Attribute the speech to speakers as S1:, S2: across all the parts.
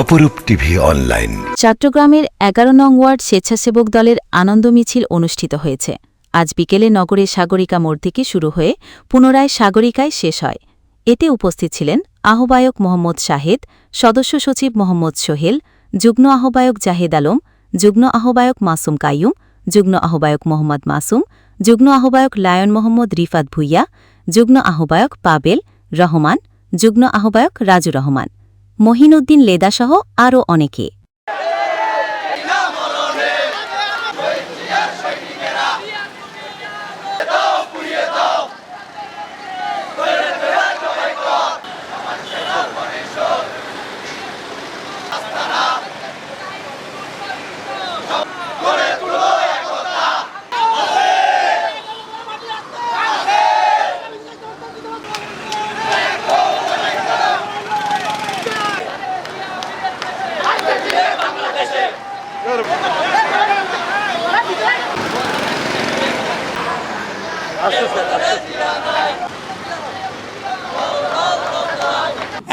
S1: অপরূপ TV online.
S2: চট্টগ্রামের এগারো নং ওয়ার্ড স্বেচ্ছাসেবক দলের আনন্দ মিছিল অনুষ্ঠিত হয়েছে। আজ বিকেলে নগরের সাগরিকা মোড় থেকে শুরু হয়ে পুনরায় সাগরিকায় শেষ হয়। এতে উপস্থিত ছিলেন আহ্বায়ক মোহাম্মদ শাহেদ সদস্য সচিব মোহাম্মদ সোহেল যুগ্ম আহ্বায়ক জাহেদ আলম যুগ্ম আহ্বায়ক মাসুম কাইয়ুম যুগ্ম আহ্বায়ক মোহাম্মদ মাসুম, যুগ্ন আহ্বায়ক লায়ন মোহাম্মদ রিফাত ভুইয়া, যুগ্ন আহ্বায়ক পাবেল রহমান, যুগ্ন আহ্বায়ক রাজু রহমান। মহিনুদ্দিন লেদাসহ আরও অনেকে।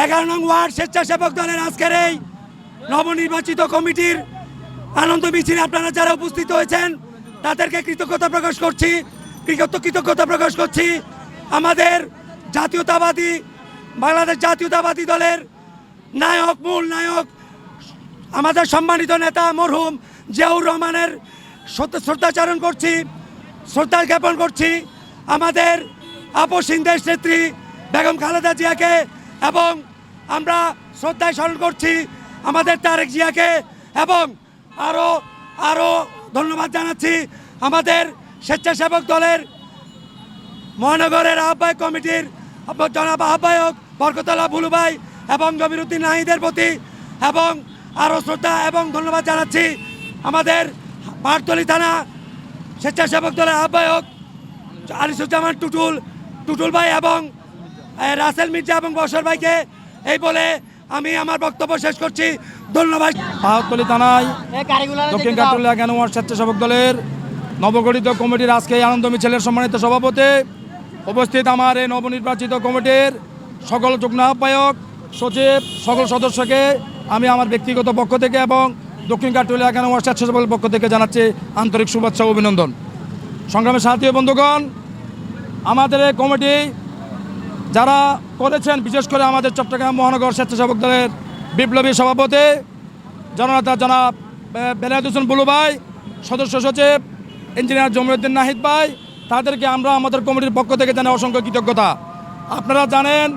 S3: এগারো নং ওয়ার্ড স্বেচ্ছাসেবক দলের আজকের এই নবনির্বাচিত কমিটির আনন্দ মিছিলে আপনারা যারা উপস্থিত হয়েছেন, তাদেরকে কৃতজ্ঞতা প্রকাশ করছি, কৃতজ্ঞ- কৃতজ্ঞতা প্রকাশ করছি। আমাদের জাতীয়তাবাদী, বাংলাদেশ জাতীয়তাবাদী দলের নায়ক, মূল নায়ক আমাদের সম্মানিত নেতা মরহুম জিয়াউর রহমানের শ্রদ্ধাচারণ করছি, শ্রদ্ধা জ্ঞাপন করছি আমাদের আপসীন দেশ নেত্রী বেগম খালেদা জিয়াকে এবং আমরা শ্রদ্ধায় স্মরণ করছি আমাদের তারেক জিয়াকে এবং আরও আরও ধন্যবাদ জানাচ্ছি আমাদের স্বেচ্ছাসেবক দলের মহানগরের আহ্বায়ক কমিটির জনাব আহ্বায়ক বরকতলা ভুলুভাই এবং জমিরুদ্দিন নাহিদের প্রতি এবং আরও শ্রদ্ধা এবং ধন্যবাদ জানাচ্ছি আমাদের পাহাড়তলি থানা স্বেচ্ছাসেবক দলের আহ্বায়ক আনিসুজ্জামান টুটুল টুটুল ভাই এবং রাসেল মির্জা এবং বসর ভাইকে এই বলে আমি আমার বক্তব্য শেষ করছি। ধন্যবাদ।
S4: পাহাড়তলি থানায় দক্ষিণ কাটুলিয়া জ্ঞানওয়ার স্বেচ্ছাসেবক দলের নবগঠিত কমিটির আজকে আনন্দ মিছিলের সম্মানিত সভাপতি উপস্থিত আমার এই নবনির্বাচিত কমিটির সকল যুগ্ম আহ্বায়ক সচিব সকল সদস্যকে আমি আমার ব্যক্তিগত পক্ষ থেকে এবং দক্ষিণ কাটুলিয়া জ্ঞানওয়ার স্বেচ্ছাসেবকের পক্ষ থেকে জানাচ্ছি আন্তরিক শুভেচ্ছা অভিনন্দন। সংগ্রামের সাথী বন্ধুগণ, আমাদের এই কমিটি যারা করেছেন, বিশেষ করে আমাদের চট্টগ্রাম মহানগর স্বেচ্ছাসেবক দলের বিপ্লবী সভাপতি, জননেতা জনাব বেলায়েত হোসেন বুলু ভাই, সদস্য সচিব, ইঞ্জিনিয়ার জমিউদ্দিন নাহিদ ভাই, তাদেরকে আমরা আমাদের কমিটির পক্ষ থেকে জানাই অসংখ্য কৃতজ্ঞতা। আপনারা জানেন,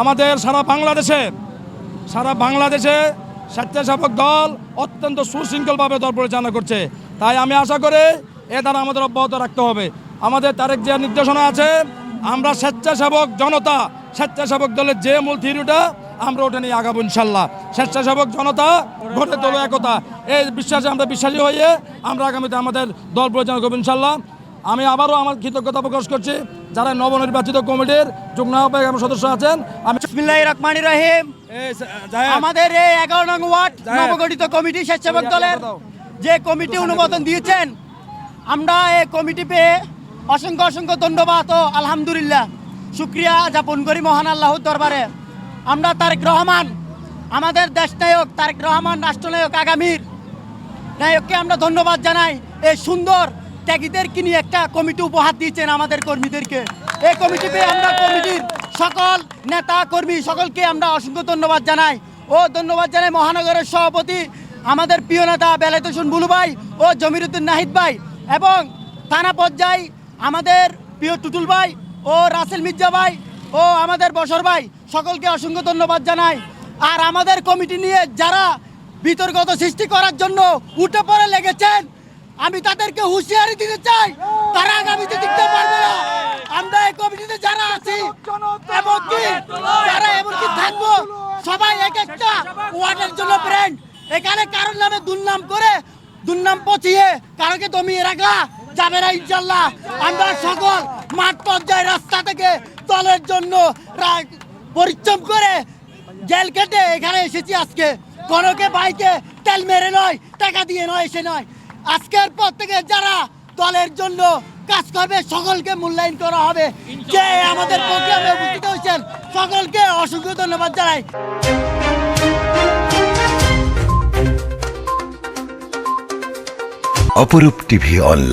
S4: আমাদের সারা বাংলাদেশে সারা বাংলাদেশে স্বেচ্ছাসেবক দল অত্যন্ত সুশৃঙ্খলভাবে দল পরিচালনা করছে। তাই আমি আশা করি এ দ্বারা আমাদের অব্যাহত রাখতে হবে। আমাদের তারেক যে নির্দেশনা আছে, আমরা স্বেচ্ছাসেবক জনতা, স্বেচ্ছাসেবক দলের যে মূল থিওরিটা, আমরা ওটা নিয়ে আগাবো ইনশাল্লাহ। স্বেচ্ছাসেবক জনতা গড়ে তোলো একতা। এই বিশ্বাসে আমরা বিশ্বাসী হয়ে আমরা আগামীতে আমাদের দল পরিচালনা করব ইনশাল্লাহ। আমি আবারও আমার কৃতজ্ঞতা প্রকাশ করছি। যারা নবনির্বাচিত কমিটির যুগ্ম আহ্বায়ক এবং সদস্য আছেন আমি
S5: বিসমিল্লাহির রহমানির রহিম। আমাদের এই এগারো নং ওয়ার্ড। নবগঠিত কমিটি স্বেচ্ছাসেবক দলের যে কমিটি অনুমোদন দিয়েছেন আমরা এই কমিটি পেয়ে অসংখ্য অসংখ্য ধন্যবাদ ও আলহামদুলিল্লাহ শুক্রিয়া জ্ঞাপন করি মহান আল্লাহর দরবারে। আমরা তারেক রহমান আমাদের দেশ নায়ক তারেক রহমান রাষ্ট্রনায়ক আগামীর। নায়ককে আমরা ধন্যবাদ জানাই এই সুন্দর ত্যাগীদেরকে নিয়ে একটা কমিটি উপহার দিয়েছেন আমাদের কর্মীদেরকে? এই কমিটি পেয়ে আমরা কমিটির সকল নেতা, কর্মী সকলকে আমরা অসংখ্য ধন্যবাদ জানাই। ও ধন্যবাদ জানাই মহানগরের সভাপতি, আমাদের প্রিয় নেতা বেলায়েত হোসেন বুলু ভাই ও জমিরুদ্দিন নাহিদ ভাই এবং থানা পর্যায়ে আমাদের প্রিয় টুটুল ভাই ও রাসেল মির্জা ভাই ও আমাদের বসর ভাই সকলকে অসংখ্য ধন্যবাদ জানাই। আর আমাদের কমিটি নিয়ে যারা বিতর্কত সৃষ্টি করার জন্য উঠে পড়ে লেগেছেন আমি তাদেরকে হুঁশিয়ারি দিতে চাই, তারা আগামীতে টিকতে পারবে না। আমরা এই কমিটিতে যারা আছি, এমনকি যারা এমনকি থাকব, সবাই এক একটা ওয়ার্ডের জন্য ব্র্যান্ড এখানে কারোর নামে দুর্নাম করে, দুর্নাম পচিয়ে কারোকে দমিয়ে রাখা যাবে না ইনশাল্লাহ। আমরা সকল মাঠ পর্যায়ে রাস্তা থেকে দলের জন্য পরিশ্রম করে জেল কেটে এখানে এসেছি আজকে। কোনোকে, বাইকে তেল মেরে নয়, টাকা দিয়ে নয়, এসে নয়। আজকের পর থেকে যারা দলের জন্য কাজ করবে, সকলকে মূল্যায়ন করা হবে। যে আমাদের প্রোগ্রামে উপস্থিত হয়েছেন, সকলকে অসংখ্য ধন্যবাদ জানাই।
S1: অপরূপ টিভি অনলাইন।